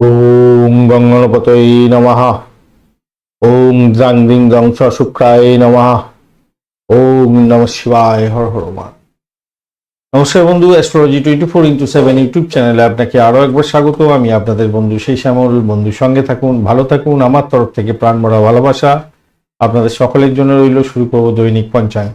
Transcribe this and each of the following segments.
ওম গঙ্গণপতয়ে নমঃ ওম দ্রাং দিং দং স শুক্রায় নমঃ ওম নম শিবায় হর হর নমস্কার বন্ধু astrology twenty four into seven YouTube চ্যানেলে আপনাকে আরও একবার স্বাগত আমি আপনাদের বন্ধু সেই শ্যামল বন্ধু সঙ্গে থাকুন, ভালো থাকুন। আমার তরফ থেকে প্রাণ ভরা ভালোবাসা আপনাদের সকলের জন্য রইল। শুরু করব দৈনিক পঞ্চাঙ্গ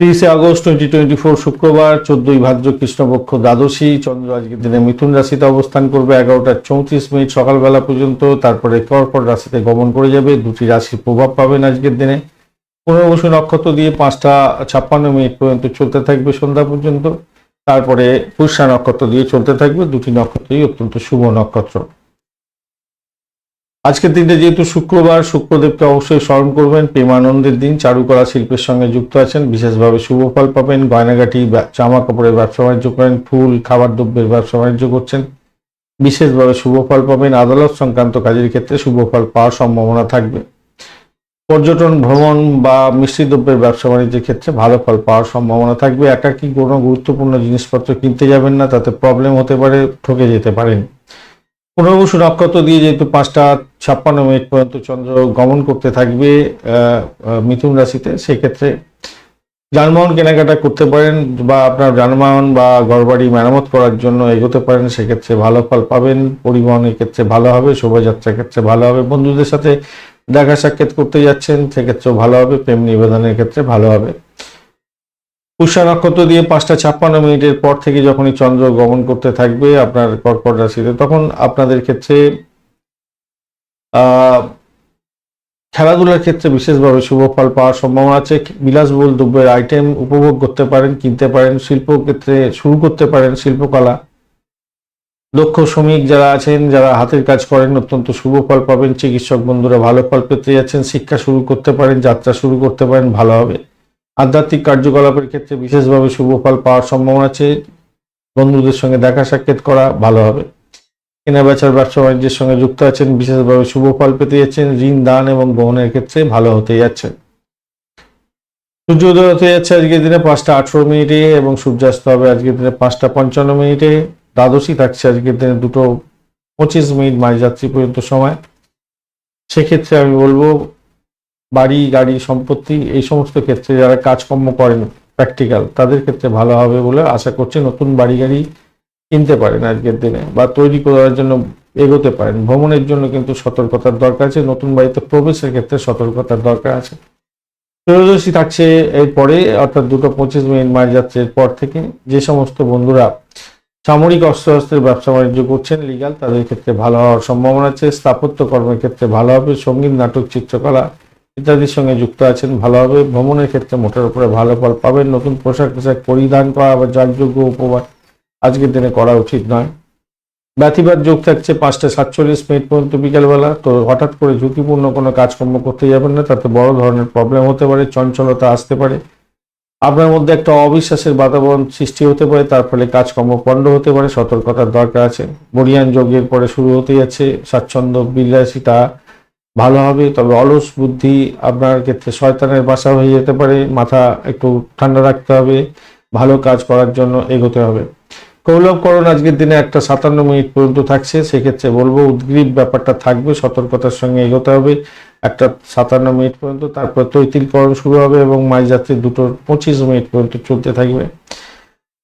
তিরিশে আগস্ট টোয়েন্টি টোয়েন্টি ফোর শুক্রবার চোদ্দই ভাদ্র কৃষ্ণপক্ষ দ্বাদশী, চন্দ্র আজকের দিনে মিথুন রাশিতে অবস্থান করবে, এগারোটা চৌত্রিশ মিনিট সকালবেলা পর্যন্ত, তারপরে কর্কট রাশিতে গমন করে যাবে, দুটি রাশির প্রভাব পাবেন আজকের দিনে। পনেরো পুনর্বসু নক্ষত্র দিয়ে পাঁচটা ছাপ্পান্ন মিনিট পর্যন্ত চলতে থাকবে সন্ধ্যা পর্যন্ত, তারপরে পুষ্যা নক্ষত্র দিয়ে চলতে থাকবে, দুটি নক্ষত্রই অত্যন্ত শুভ নক্ষত্র। আজকের দিনটা যেহেতু শুক্রবার, শুক্রদেবকে অবশ্যই স্মরণ করবেন। প্রেমানন্দের দিন, চারুকলা শিল্পের সঙ্গে যুক্ত আছেন। বিশেষভাবে শুভ ফল পাবেন। গয়নাগাটি জামা কাপড়ের ব্যবসা বাণিজ্য করেন। ফুল, খাবার দ্রব্যের ব্যবসা বাণিজ্য করছেন। বিশেষভাবে শুভ ফল পাবেন। আদালত সংক্রান্ত কাজের ক্ষেত্রে শুভ ফল পাওয়ার সম্ভাবনা থাকবে। পর্যটন, ভ্রমণ বা মিষ্টি দ্রব্যের ব্যবসা বাণিজ্যের ক্ষেত্রে ভালো ফল পাওয়ার সম্ভাবনা থাকবে। একাকি কোনো গুরুত্বপূর্ণ জিনিসপত্র কিনতে যাবেন না। তাতে প্রবলেম হতে পারে, ঠকে যেতে পারেন। পুনর্বসু নক্ষত্র দিয়ে যেহেতু পাঁচটা ছাপ্পান্ন মিনিট পর্যন্ত চন্দ্র গমন করতে থাকবে মিথুন রাশিতে, সেক্ষেত্রে যানবাহন কেনাকাটা করতে পারেন বা আপনার যানবাহন বা ঘরবাড়ি মেরামত করার জন্য এগোতে পারেন, সেক্ষেত্রে ভালো ফল পাবেন। পরিবহনের ক্ষেত্রে ভালো হবে, শোভাযাত্রার ক্ষেত্রে ভালো হবে, বন্ধুদের সাথে দেখা সাক্ষাৎ করতে যাচ্ছেন, সেক্ষেত্রেও ভালো হবে, প্রেম নিবেদনের ক্ষেত্রে ভালো হবে। পুষ্যা নক্ষত্র দিয়ে পাঁচটা ছাপ্পান্ন মিনিটের পর থেকে যখনই চন্দ্র গমন করতে থাকবে আপনার কর্কট রাশিতে, তখন আপনাদের ক্ষেত্রে খেলাধুলার ক্ষেত্রে বিশেষভাবে শুভ ফল পাওয়ার সম্ভাবনা আছে। বিলাসবহুল দ্রব্যের আইটেম উপভোগ করতে পারেন, কিনতে পারেন, শিল্প ক্ষেত্রে শুরু করতে পারেন, শিল্পকলা। দক্ষ শ্রমিক যারা আছেন, যারা হাতের কাজ করেন, অত্যন্ত শুভ ফল পাবেন। চিকিৎসক বন্ধুরা ভালো ফল পেতে যাচ্ছেন, শিক্ষা শুরু করতে পারেন, যাত্রা শুরু করতে পারেন, ভালো হবে। আধ্যাত্মিক কার্যকলাপের ক্ষেত্রে বিশেষভাবে শুভ ফল পাওয়ার সম্ভাবনা আছে। বন্ধুদের সঙ্গে দেখা সাক্ষাৎ করা ভালো হবে। কেনা বেচার ব্যবসা বাণিজ্যের সঙ্গে যুক্ত আছেন, বিশেষভাবে শুভ ফল পেতে যাচ্ছেন, ঋণ, দান এবং গ্রহণের ক্ষেত্রে ভালো হতে যাচ্ছে সূর্যোদয় হতে যাচ্ছে আজকের দিনে পাঁচটা আঠেরো মিনিটে এবং সূর্যাস্ত হবে আজকের দিনে পাঁচটা পঞ্চান্ন মিনিটে। দ্বাদশী থাকছে আজকের দিনে দুটো পঁচিশ মিনিট মাঝযাত্রী পর্যন্ত সময়। সেক্ষেত্রে আমি বলব বাড়ি, গাড়ি, সম্পত্তি, এই সমস্ত ক্ষেত্রে যারা কাজকর্ম করেন প্র্যাকটিক্যাল তাদের ক্ষেত্রে ভালো হবে বলে আশা করছি নতুন বাড়ি, গাড়ি কিনতে পারেন আজকের দিনে বা তৈরি করার জন্য এগোতে পারেন। ভ্রমণের জন্য কিন্তু সতর্কতার দরকার আছে, নতুন বাড়িতে প্রবেশের ক্ষেত্রে সতর্কতার দরকার আছে। ত্রয়োদশী থাকছে এরপরে, অর্থাৎ দুটো পঁচিশ মিনিট মাস যাচ্ছে এরপর থেকে যে সমস্ত বন্ধুরা সামরিক অস্ত্র অস্ত্রের ব্যবসা বাণিজ্য করছেন লিগাল তাদের ক্ষেত্রে ভালো হওয়ার সম্ভাবনা আছে, স্থাপত্য কর্মের ক্ষেত্রে ভালো হবে, সংগীত, নাটক, চিত্রকলা ইত্যাদির সঙ্গে যুক্ত আছেন, ভালো হবে। ভ্রমণের ক্ষেত্রে মোটের উপরে ভালো ফল পাবেন। নতুন পোশাক পোশাক পরিধান করা বা যাগযোগ্য উপবাস আজকের দিনে করা উচিত নয়। ব্যথিবাদ যোগ থাকছে পাঁচটা সাতচল্লিশ মিনিট পর্যন্ত বিকেলবেলা। তো হঠাৎ করে ঝুঁকিপূর্ণ কোনো কাজকর্ম করতে যাবেন না, তাতে বড় ধরনের প্রবলেম হতে পারে, চঞ্চলতা আসতে পারে। আপনার মধ্যে একটা অবিশ্বাসের বাতাবরণ সৃষ্টি হতে পারে, তার ফলে কাজকর্ম পণ্ড হতে পারে, সতর্কতার দরকার আছে। বরিয়ান যোগের পরে শুরু হতে যাচ্ছে। স্বাচ্ছন্দ্য, বিলাসিতা ভালো হবে, তবে অলস বুদ্ধি আপনার ক্ষেত্রে শয়তানের বাসা হয়ে যেতে পারে, মাথা একটু ঠান্ডা রাখতে হবে, ভালো কাজ করার জন্য এগোতে হবে। কৌলভকরণ আজকের দিনে একটা সাতান্ন মিনিট পর্যন্ত থাকছে, সেক্ষেত্রে বলব উদ্গ্রীব ব্যাপারটা থাকবে, সতর্কতার সঙ্গে এগোতে হবে। একটা সাতান্ন মিনিট পর্যন্ত, তারপর তৈতিলকরণ শুরু হবে এবং মাঝ মাঝযাত্রী দুটোর পঁচিশ মিনিট পর্যন্ত চলতে থাকবে।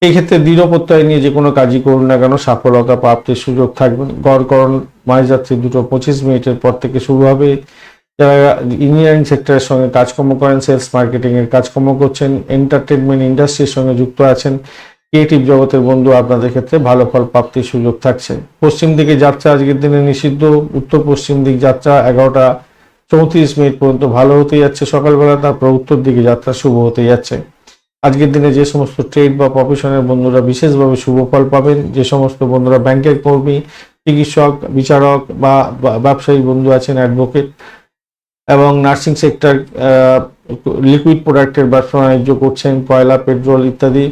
এই ক্ষেত্রে দৃঢ় প্রত্যয় নিয়ে যে কোনো কাজই করুন না কেন সফলতা প্রাপ্তির সুযোগ থাকবে। গড়করণ মাঝযাত্রী দুটো পঁচিশ মিনিটের পর থেকে শুরু হবে। যারা ইঞ্জিনিয়ারিং সেক্টরের সঙ্গে কাজকর্ম করেন সেলস মার্কেটিং এর কাজকর্ম করছেন এন্টারটেনমেন্ট ইন্ডাস্ট্রির সঙ্গে যুক্ত আছেন ক্রিয়েটিভ জগতের বন্ধু আপনাদের ক্ষেত্রে ভালো ফল প্রাপ্তির সুযোগ থাকছে। পশ্চিম দিকে যাত্রা আজকের দিনে নিষিদ্ধ। উত্তর পশ্চিম দিক যাত্রা এগারোটা চৌত্রিশ মিনিট পর্যন্ত ভালো হতে যাচ্ছে সকালবেলা, তারপর উত্তর দিকে যাত্রা শুভ হতে যাচ্ছে। আজকের দিনে যে সমস্ত ট্রেড বা প্রফেশনের বন্ধুরা বিশেষভাবে শুভ ফল পাবেন, যে সমস্ত বন্ধুরা ব্যাংকের কর্মী, চিকিৎসক, বিচারক বা ব্যবসায়ী বন্ধু আছেন অ্যাডভোকেট এবং নার্সিং সেক্টর লিকুইড প্রোডাক্টের ব্যবসা বাণিজ্য করছেন, কয়লা পেট্রোল ইত্যাদি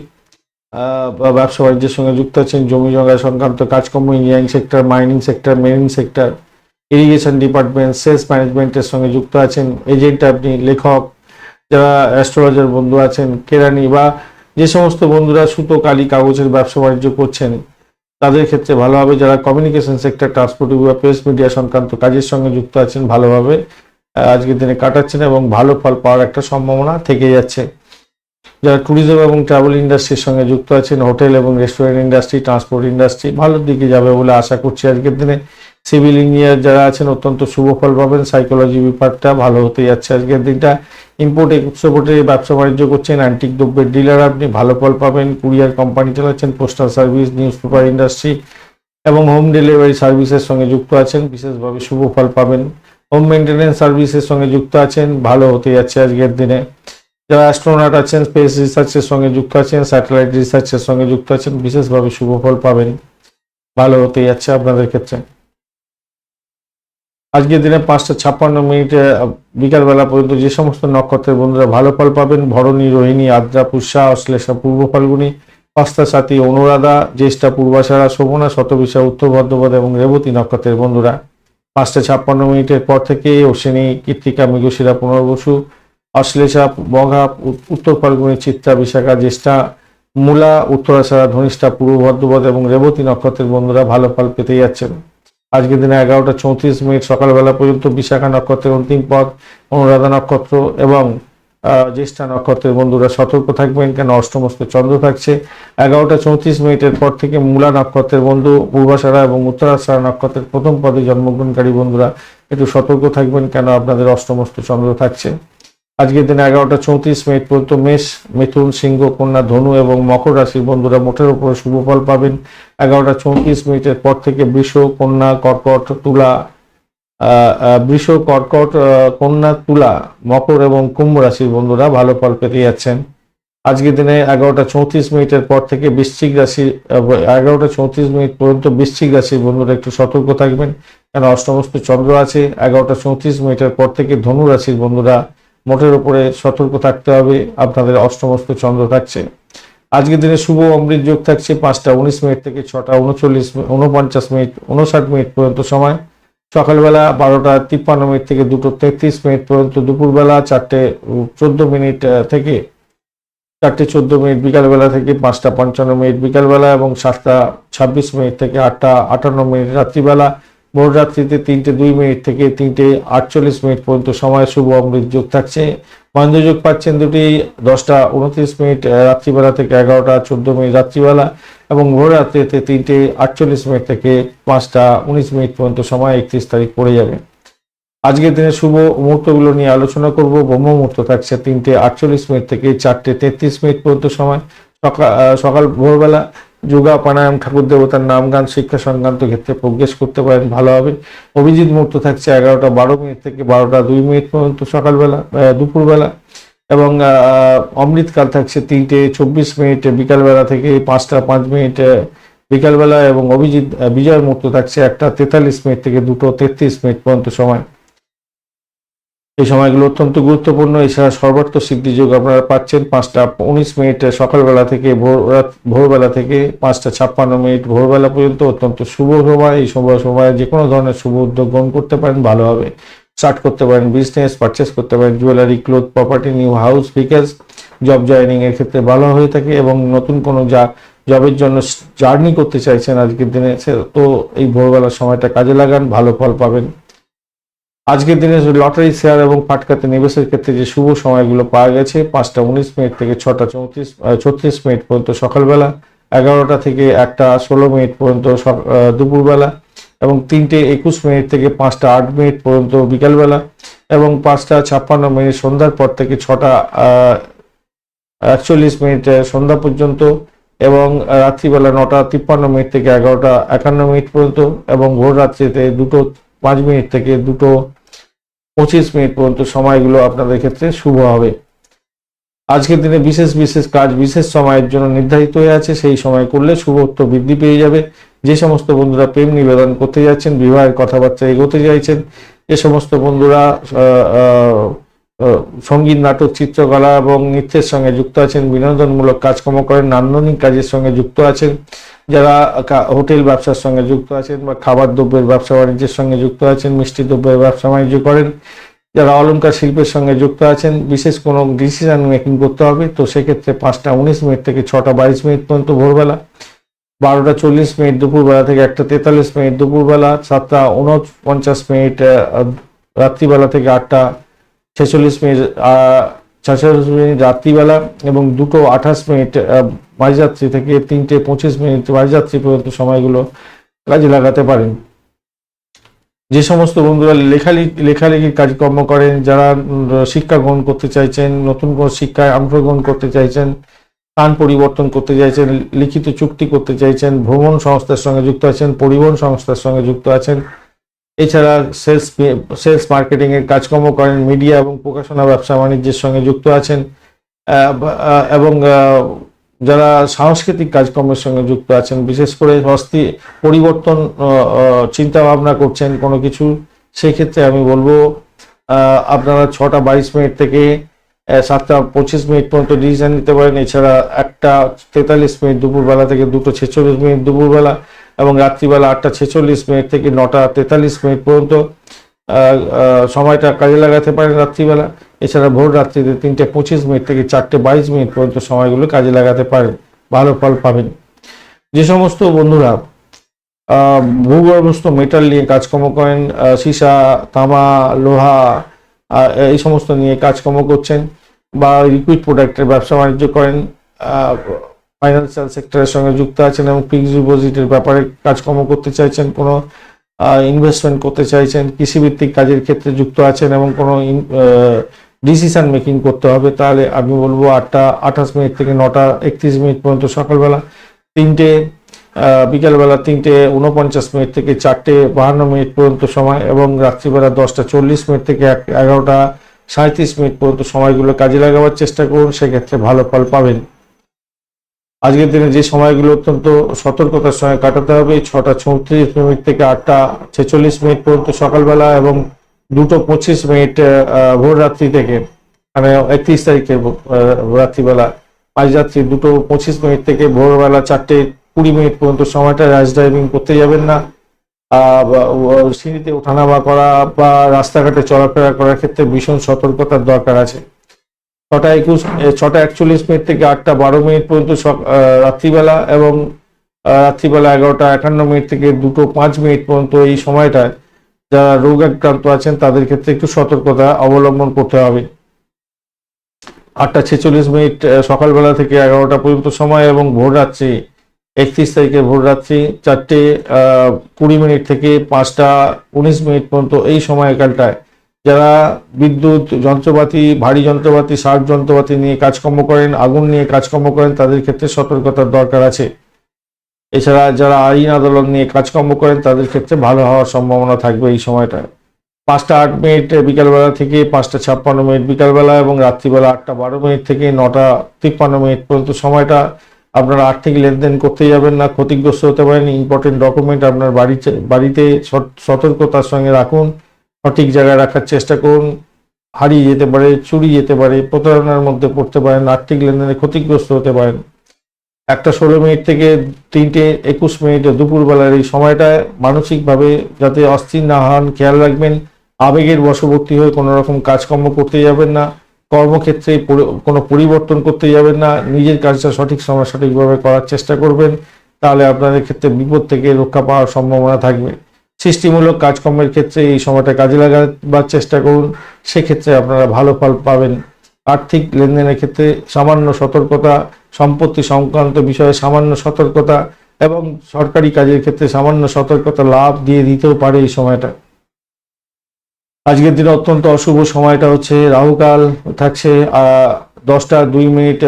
ব্যবসা বাণিজ্যের সঙ্গে যুক্ত আছেন, জমি জমা সংক্রান্ত কাজকর্ম engineering sector mining sector marine sector irrigation department sales ম্যানেজমেন্টের সঙ্গে যুক্ত আছেন এজেন্ট আপনি, লেখক যারা অ্যাস্ট্রোলজার বন্ধু আছেন, কেরানি বা যে সমস্ত বন্ধুরা সুতো, কালি, কাগজের ব্যবসা বাণিজ্য করছেন, তাদের ক্ষেত্রে ভালো হবে। যারা কমিউনিকেশন সেক্টর ট্রান্সপোর্ট বা প্রেস মিডিয়া সংক্রান্ত কাজের সঙ্গে যুক্ত আছেন ভালোভাবে আজকের দিনে কাটাচ্ছেন এবং ভালো ফল পাওয়ার একটা সম্ভাবনা থেকে যাচ্ছে। যারা ট্যুরিজম এবং ট্রাভেল ইন্ডাস্ট্রির সঙ্গে যুক্ত আছেন হোটেল এবং রেস্টুরেন্ট ইন্ডাস্ট্রি ট্রান্সপোর্ট ইন্ডাস্ট্রি ভালোর দিকে যাবে বলে আশা করছি আজকের দিনে। সিভিল ইঞ্জিনিয়ার যারা আছেন, অত্যন্ত শুভ ফল পাবেন। সাইকোলজি ব্যাপারটা ভালো হতে যাচ্ছে আজকের দিনটা। ইম্পোর্ট এক্সপোর্টে ব্যবসা বাণিজ্য করছেন অ্যান্টিক দ্রব্যের ডিলার আপনি, ভালো ফল পাবেন। কুরিয়ার কোম্পানি চালাচ্ছেন postal service news paper industry এবং হোম ডেলিভারি সার্ভিসের সঙ্গে যুক্ত আছেন, বিশেষভাবে শুভ ফল পাবেন। হোম মেনটেন্যান্স সার্ভিসের সঙ্গে যুক্ত আছেন, ভালো হতে যাচ্ছে আজকের দিনে। যারা অ্যাস্ট্রোনট আছেন স্পেস রিসার্চের সঙ্গে যুক্ত আছেন স্যাটেলাইট রিসার্চের সঙ্গে যুক্ত আছেন, বিশেষভাবে শুভ ফল পাবেন। ভালো হতে যাচ্ছে আপনাদের ক্ষেত্রে। আজকের দিনে পাঁচটা ছাপ্পান্ন মিনিটে বিকালবেলা পর্যন্ত যে সমস্ত নক্ষত্রের বন্ধুরা ভালো ফল পাবেন, ভরণী, রোহিণী, আদ্রা, পুষ্যা, অশ্লেষা, পূর্ব ফাল্গুনী, পাঁচটা সাথী, অনুরাধা, জ্যেষ্ঠা, পূর্বাশারা, শোভনা, শতবিশা, উত্তর ভদ্রপদ এবং রেবতী নক্ষত্রের বন্ধুরা। পাঁচটা ছাপ্পান্ন মিনিটের পর থেকে অশ্বিনী কৃত্তিকা মৃগশিরা, পুনর্বসু, অশ্লেষা, বঘা উত্তর ফাল্গুনী, চিত্রা, বিশাখা, জ্যেষ্ঠা, মূলা, উত্তরাশারা, ধনিষ্ঠা, পূর্ব ভদ্রপদ এবং রেবতী নক্ষত্রের বন্ধুরা ভালো ফল পেতে যাচ্ছেন। আজকের দিনে এগারোটা চৌত্রিশ মিনিট সকালবেলা পর্যন্ত বিশাখা নক্ষত্রের অন্তিম পদ অনুরাধা নক্ষত্র এবং জ্যেষ্ঠা নক্ষত্রের বন্ধুরা সতর্ক থাকবেন কেন অষ্টমস্ত চন্দ্র থাকছে। এগারোটা চৌত্রিশ মিনিটের পর থেকে মূলা নক্ষত্রের বন্ধু, পূর্বাশারা এবং উত্তরাশারা নক্ষত্রের প্রথম পদে জন্মগ্রহণকারী বন্ধুরা একটু সতর্ক থাকবেন কেন আপনাদের অষ্টমস্ত চন্দ্র থাকছে। আজকের দিনে এগারোটা চৌত্রিশ মিনিট পর্যন্ত মেষ, মিথুন, সিংহ, কন্যা, ধনু এবং মকর রাশির বন্ধুরা মোটের উপরে শুভ ফল পাবেন। এগারোটা চৌত্রিশ মিনিটের পর থেকে বৃষ, কন্যা, কর্কট, তুলা বৃষ, কর্কট কন্যা, তুলা, মকর এবং কুম্ভ রাশির বন্ধুরা ভালো ফল পেতে যাচ্ছেন। আজকের দিনে এগারোটা চৌত্রিশ মিনিটের পর থেকে বৃশ্চিক রাশি এগারোটা চৌত্রিশ মিনিট পর্যন্ত বৃশ্চিক রাশির বন্ধুরা একটু সতর্ক থাকবেন। কেন অষ্টমস্ত চন্দ্র আছে, এগারোটা চৌত্রিশ মিনিটের পর থেকে ধনু রাশির বন্ধুরা মোটের উপরে সতর্ক থাকতে হবে। আপনাদের অষ্টমস্ত চন্দ্র থাকছে। আজকের দিনে শুভ অমৃত যোগ থাকছে পাঁচটা উনিশ মিনিট থেকে ছটা উনচল্লিশ উনপঞ্চাশ মিনিট, উনষাট মিনিট পর্যন্ত সময়। সকালবেলা বারোটা তিপ্পান্ন মিনিট থেকে দুটো তেত্রিশ মিনিট পর্যন্ত দুপুরবেলা চারটে চোদ্দ মিনিট থেকে চারটে চোদ্দ মিনিট, বিকালবেলা থেকে পাঁচটা পঞ্চান্ন মিনিট, বিকালবেলা এবং সাতটা ছাব্বিশ মিনিট থেকে আটটা আটান্ন মিনিট, রাত্রিবেলা ভোর রাত্রিতে তিনটে দুই মিনিট থেকে তিনটে আটচল্লিশ মিনিট পর্যন্ত সময় শুভ অমৃত যোগ থাকছে। মহেন্দ্রযোগ পাচ্ছেন দুটি দশটা উনত্রিশ মিনিট রাত্রিবেলা থেকে এগারোটা চোদ্দ মিনিট রাত্রিবেলা এবং ভোর রাত্রিতে তিনটে আটচল্লিশ মিনিট থেকে পাঁচটা উনিশ মিনিট পর্যন্ত সময় একত্রিশ তারিখ পড়ে যাবে। আজকের দিনে শুভ মুহূর্তগুলো নিয়ে আলোচনা করব। ব্রহ্ম মুহূর্ত থাকছে তিনটে আটচল্লিশ মিনিট থেকে চারটে তেত্রিশ মিনিট পর্যন্ত সময়। সকাল সকাল ভোরবেলা যোগা প্রাণায়াম ঠাকুর দেবতার নাম গান, শিক্ষা সংক্রান্ত ক্ষেত্রে প্রোগ্রেস করতে পারেন, ভালো হবে। অভিজিৎ মুহূর্ত থাকছে এগারোটা বারো মিনিট থেকে বারোটা দুই মিনিট পর্যন্ত সকালবেলা দুপুরবেলা। এবং অমৃতকাল থাকছে তিনটে চব্বিশ মিনিট, বিকালবেলা থেকে পাঁচটা পাঁচ মিনিট বিকালবেলা। এবং অভিজিৎ বিজয় মুহূর্ত থাকছে একটা তেতাল্লিশ মিনিট থেকে দুটো তেত্রিশ মিনিট পর্যন্ত সময়। এই সময়গুলো অত্যন্ত গুরুত্বপূর্ণ। এছাড়া সর্বার্থ সিদ্ধি যোগ আপনারা পাচ্ছেন পাঁচটা উনিশ মিনিট সকালবেলা থেকে ভোর ভোরবেলা থেকে পাঁচটা ছাপ্পান্ন মিনিট। ভোরবেলা পর্যন্ত অত্যন্ত শুভ সময়। এই শুভ সময়ে যে কোনো ধরনের শুভ উদ্যোগ গ্রহণ করতে পারেন ভালোভাবে স্টার্ট করতে পারেন বিজনেস, পারচেস করতে পারেন jewellery, cloth, property, new house, vehicles, job joining এর ক্ষেত্রে ভালো হয়ে থাকে এবং নতুন কোনো যা জবের জন্য জার্নি করতে চাইছেন আজকের দিনে তো এই ভোরবেলার সময়টা কাজে লাগান, ভালো ফল পাবেন। আজকের দিনে লটারি, শেয়ার এবং পাটকাতে নিবেশের ক্ষেত্রে যে শুভ সময়গুলো পাওয়া গেছে, পাঁচটা উনিশ মিনিট থেকে ছটা চৌত্রিশ ছত্রিশ মিনিট পর্যন্ত সকালবেলা, এগারোটা থেকে একটা ষোলো মিনিট পর্যন্ত দুপুরবেলা এবং তিনটে একুশ মিনিট থেকে পাঁচটা আট মিনিট পর্যন্ত বিকালবেলা এবং পাঁচটা ছাপ্পান্ন মিনিট সন্ধ্যার পর থেকে ছটা একচল্লিশ মিনিট সন্ধ্যা পর্যন্ত এবং রাত্রিবেলা নটা তিপ্পান্ন মিনিট থেকে এগারোটা একান্ন মিনিট পর্যন্ত এবং ভোর রাত্রিতে দুটো পাঁচ মিনিট থেকে দুটো পঁচিশ মিনিট পর্যন্ত সময়গুলো আপনাদের ক্ষেত্রে শুভ হবে। আজকের দিনে বিশেষ বিশেষ কাজ, বিশেষ সময়ের জন্য নির্ধারিত হয়ে আছে। সেই সময় করলে শুভত্ব বৃদ্ধি পেয়ে যাবে। যে সমস্ত বন্ধুরা প্রেম নিবেদন করতে যাচ্ছেন, বিবাহের কথাবার্তা এগোতে চাইছেন, যে সমস্ত বন্ধুরা সংগীত, নাটক, চিত্রকলা এবং নৃত্যের সঙ্গে যুক্ত আছেন, বিনোদনমূলক কাজকর্ম করেন, নান্দনিক কাজের সঙ্গে যুক্ত আছেন যারা হোটেল ব্যবসার সঙ্গে যুক্ত আছেন বা খাবার দ্রব্যের ব্যবসা বাণিজ্যের সঙ্গে যুক্ত আছেন, মিষ্টি দ্রব্যের ব্যবসা বাণিজ্য করেন, যারা অলংকার শিল্পের সঙ্গে যুক্ত আছেন, বিশেষ কোনো ডিসিশন মেকিং করতে হবে, তো সেক্ষেত্রে পাঁচটা উনিশ মিনিট থেকে ছটা বাইশ মিনিট পর্যন্ত ভোরবেলা, বারোটা চল্লিশ মিনিট দুপুরবেলা থেকে একটা তেতাল্লিশ মিনিট দুপুরবেলা, সাতটা উনপঞ্চাশ মিনিট রাত্রিবেলা থেকে আটটা ছেচল্লিশ মিনিট ছেচল্লিশ মিনিট রাত্রিবেলা এবং দুটো আঠাশ মিনিট মাঝরাত্রি থেকে তিনটে পঁচিশ মিনিট মাঝরাত্রি পর্যন্ত সময়গুলো কাজে লাগাতে পারেন। যে সমস্ত বন্ধুরা লেখালেখি লেখালেখির কাজকর্ম করেন, যারা শিক্ষা গ্রহণ করতে চাইছেন, নতুন কোনো শিক্ষায় অংশগ্রহণ করতে চাইছেন, স্থান পরিবর্তন করতে চাইছেন, লিখিত চুক্তি করতে চাইছেন, ভ্রমণ সংস্থার সঙ্গে যুক্ত আছেন, পরিবহন সংস্থার সঙ্গে যুক্ত আছেন এছাড়া সেলস সেলস মার্কেটিং এর কাজকর্ম করেন মিডিয়া এবং প্রকাশনা ব্যবসা বাণিজ্যের সঙ্গে যুক্ত আছেন এবং যারা সাংস্কৃতিক কাজকর্মের সঙ্গে যুক্ত আছেন, বিশেষ করে হস্তি, পরিবর্তন চিন্তা ভাবনা করছেন কোনো কিছু সেই ক্ষেত্রে আমি বলব আপনারা ছটা বাইশ মিনিট থেকে সাতটা পঁচিশ মিনিট পর্যন্ত ডিসিশন নিতে পারেন। এছাড়া একটা তেতাল্লিশ মিনিট দুপুরবেলা থেকে দুটো ছেচল্লিশ মিনিট দুপুরবেলা এবং রাত্রিবেলা আটটা ছেচল্লিশ মিনিট থেকে নটা তেতাল্লিশ মিনিট পর্যন্ত সময়টা কাজে লাগাতে পারেন রাত্রিবেলা। এছাড়া ভোর রাত্রিতে তিনটে পঁচিশ মিনিট থেকে চারটে বাইশ মিনিট পর্যন্ত সময়গুলো কাজে লাগাতে পারেন ভালো ফল পাবেন। যে সমস্ত বন্ধুরা ভূগর্ভস্থ মেটাল নিয়ে কাজকর্ম করেন সীসা, তামা, লোহা এই সমস্ত নিয়ে কাজকর্ম করছেন বা লিকুইড প্রোডাক্টের ব্যবসা বাণিজ্য করেন ফাইন্যান্সিয়াল সেক্টরের সঙ্গে যুক্ত আছেন এবং ফিক্সড ডিপোজিটের ব্যাপারে কাজকর্ম করতে চাইছেন, কোনো ইনভেস্টমেন্ট করতে চাইছেন, কৃষিভিত্তিক কাজের ক্ষেত্রে যুক্ত আছেন এবং কোনো ডিসিশন মেকিং করতে হবে, তাহলে আমি বলব আটটা, আঠাশ মিনিট থেকে নটা, একত্রিশ মিনিট পর্যন্ত সকালবেলা তিনটে বিকালবেলা তিনটে উনপঞ্চাশ মিনিট থেকে চারটে, বাহান্ন মিনিট পর্যন্ত সময় এবং রাত্রিবেলা দশটা, চল্লিশ মিনিট থেকে এক- এগারোটা সাঁত্রিশ মিনিট পর্যন্ত সময়গুলো কাজে লাগাবার চেষ্টা করুন, সেক্ষেত্রে ভালো ফল পাবেন। আজকের দিনে যে সময়গুলো অত্যন্ত সতর্কতার সঙ্গে কাটাতে হবে ছটা চৌত্রিশ মিনিট থেকে আটটা ছেচল্লিশ মিনিট পর্যন্ত সকালবেলা এবং দুটো পঁচিশ মিনিট ভোর রাত্রি থেকে মানে একত্রিশ তারিখে রাত্রিবেলা মাঝ রাত্রি, দুটো পঁচিশ মিনিট থেকে ভোরবেলা চারটে কুড়ি মিনিট পর্যন্ত সময়টা র্যাশ ড্রাইভিং করতে যাবেন না। সিঁড়িতে ওঠানামা করা বা রাস্তাঘাটে চলাফেরা করার ক্ষেত্রে ভীষণ সতর্কতার দরকার আছে। ছটা একুশ ছটা একচল্লিশ মিনিট থেকে আটটা বারো মিনিট পর্যন্ত রাত্রিবেলা এবং রাত্রিবেলা এগারোটা একান্ন মিনিট থেকে দুটো পাঁচ মিনিট পর্যন্ত এই সময়টায় যারা রোগ আক্রান্ত আছেন তাদের ক্ষেত্রে একটু সতর্কতা অবলম্বন করতে হবে। আটটা ছেচল্লিশ মিনিট সকালবেলা থেকে এগারোটা পর্যন্ত সময় এবং ভোর রাত্রি, একত্রিশ তারিখে ভোর রাত্রি চারটে কুড়ি মিনিট থেকে পাঁচটা উনিশ মিনিট পর্যন্ত এই সময়কালটায় যারা বিদ্যুৎ যন্ত্রপাতি, ভারী যন্ত্রপাতি, সার যন্ত্রপাতি নিয়ে কাজকর্ম করেন, আগুন নিয়ে কাজকর্ম করেন, তাদের ক্ষেত্রে সতর্কতার দরকার আছে। এছাড়া যারা আইন আদালত নিয়ে কাজকর্ম করেন, তাদের ক্ষেত্রে ভালো হওয়ার সম্ভাবনা থাকবে এই সময়টায় পাঁচটা আট মিনিট বিকালবেলা থেকে পাঁচটা ছাপ্পান্ন মিনিট বিকালবেলা এবং রাত্রিবেলা আটটা বারো মিনিট থেকে নটা তিপ্পান্ন মিনিট পর্যন্ত সময়টা আপনার আর্থিক লেনদেন করতে যাবেন না, ক্ষতিগ্রস্ত হতে পারেন। ইম্পর্টেন্ট ডকুমেন্ট আপনার বাড়িতে বাড়িতে সত- সতর্কতার সঙ্গে রাখুন। সঠিক জায়গায় রাখার চেষ্টা করুন, হারিয়ে যেতে পারে, চুরি যেতে পারে, প্রতারণার মধ্যে পড়তে পারেন, আর্থিক লেনদেনে ক্ষতিগ্রস্ত হতে পারেন। একটা ষোলো মিনিট থেকে তিনটে একুশ মিনিট দুপুরবেলার এই সময়টায় মানসিকভাবে যাতে অস্থির না হন, খেয়াল রাখবেন, আবেগের বশবর্তী হয়ে কোনো রকম কাজকর্ম করতে যাবেন না, কর্মক্ষেত্রে কোনো পরিবর্তন করতে যাবেন না, নিজের কাজটা সঠিক সময় সঠিকভাবে করার চেষ্টা করবেন, তাহলে আপনাদের ক্ষেত্রে বিপদ থেকে রক্ষা পাওয়ার সম্ভাবনা থাকবে। সৃষ্টিমূলক কাজকর্মের ক্ষেত্রে এই সময়টা কাজে লাগাবার চেষ্টা করুন। সেক্ষেত্রে আপনারা ভালো ফল পাবেন। আর্থিক লেনদেনের ক্ষেত্রে সামান্য সতর্কতা, সম্পত্তি সংক্রান্ত বিষয়ে সামান্য সতর্কতা এবং সরকারি কাজের ক্ষেত্রে সামান্য সতর্কতা লাভ দিয়ে দিতেও পারে এই সময়টা। আজকের দিনে অত্যন্ত অশুভ সময়টা হচ্ছে, রাহুকাল থাকছে দশটা দুই মিনিট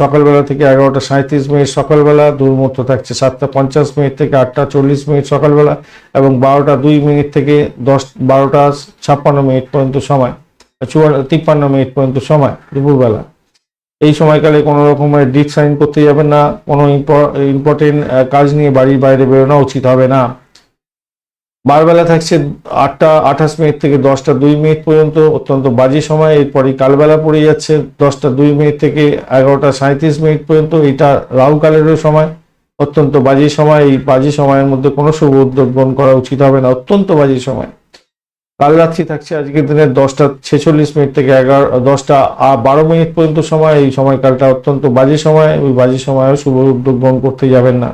সকালবেলা থেকে এগারোটা সাঁত্রিশ মিনিট, সকালবেলা দুর্মূর্ত থাকছে সাতটা পঞ্চাশ মিনিট থেকে আটটা চল্লিশ মিনিট সকালবেলা এবং বারোটা দুই মিনিট থেকে দশ, বারোটা ছাপ্পান্ন মিনিট পর্যন্ত সময়, চুয়ান্ন, তিপ্পান্ন মিনিট পর্যন্ত সময় দুপুরবেলা। এই সময়কালে কোনো রকমের ডিট সাইন করতে যাবেন না, কোনো ইম্পর্টেন্ট কাজ নিয়ে বাড়ির বাইরে বেরোনো উচিত হবে না। বারবেলা থাকছে আটটা, আঠাশ মিনিট থেকে দশটা দুই মিনিট পর্যন্ত, অত্যন্ত বাজে সময়। এরপরই কালবেলা পড়ে যাচ্ছে দশটা দুই মিনিট থেকে এগারোটা সাঁত্রিশ মিনিট পর্যন্ত। এটা রাহুকালেরও সময়, অত্যন্ত বাজে সময়। এই বাজে সময়ের মধ্যে কোনো শুভ উদ্যোগ গ্রহণ করা উচিত হবে না। অত্যন্ত বাজে সময়। কাল রাত্রি থাকছে, আজকের দিনের দশটা ছেচল্লিশ মিনিট থেকে এগারো, দশটা বারো মিনিট পর্যন্ত সময়। এই সময়কালটা অত্যন্ত বাজে সময়। ওই বাজে সময়ে শুভ উদ্যোগ গ্রহণ করতে যাবেন না।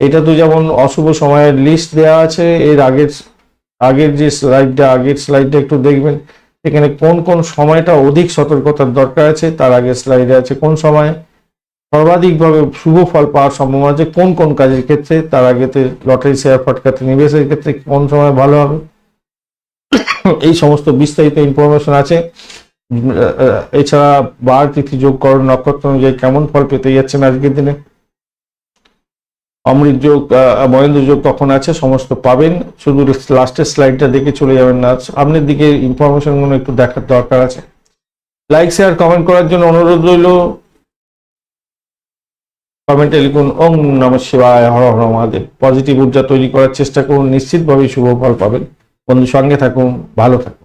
এটা তো যেমন অশুভ সময়ের লিস্ট দেওয়া আছে, এর আগের আগের যে স্লাইডটা আগের স্লাইডটা একটু দেখবেন, এখানে কোন কোন সময়টা অধিক সতর্কতার দরকার আছে, তার আগের স্লাইডে আছে কোন সময়, সর্বাধিকভাবে শুভ ফল পাওয়ার সম্ভাবনা আছে, কোন কোন কাজের ক্ষেত্রে, তার আগেতে লটারি শেয়ার ফটকাতে নিবেশের ক্ষেত্রে কোন সময় ভালো হবে। এই সমস্ত বিস্তারিত ইনফরমেশন আছে। এছাড়া বার তিথি যোগ করণ নক্ষত্র অনুযায়ী কেমন ফল পেতে যাচ্ছেন আজকের দিনে? অমৃত যোগ মহেন্দ্র যোগ কখন আছে সমস্ত পাবেন। শুধু লাস্টের স্লাইডটা দেখে চলে যাবেন না। সামনের দিকে ইনফরমেশনগুলো একটু দেখার দরকার আছে। লাইক শেয়ার কমেন্ট করার জন্য অনুরোধ রইল। কমেন্টে লিখুন ওম নম শিবায়, হর হর মহাদেব। পজিটিভ ঊর্জা তৈরি করার চেষ্টা করুন। নিশ্চিতভাবেই শুভ ফল পাবেন। বন্ধু সঙ্গে থাকুন, ভালো থাকুন।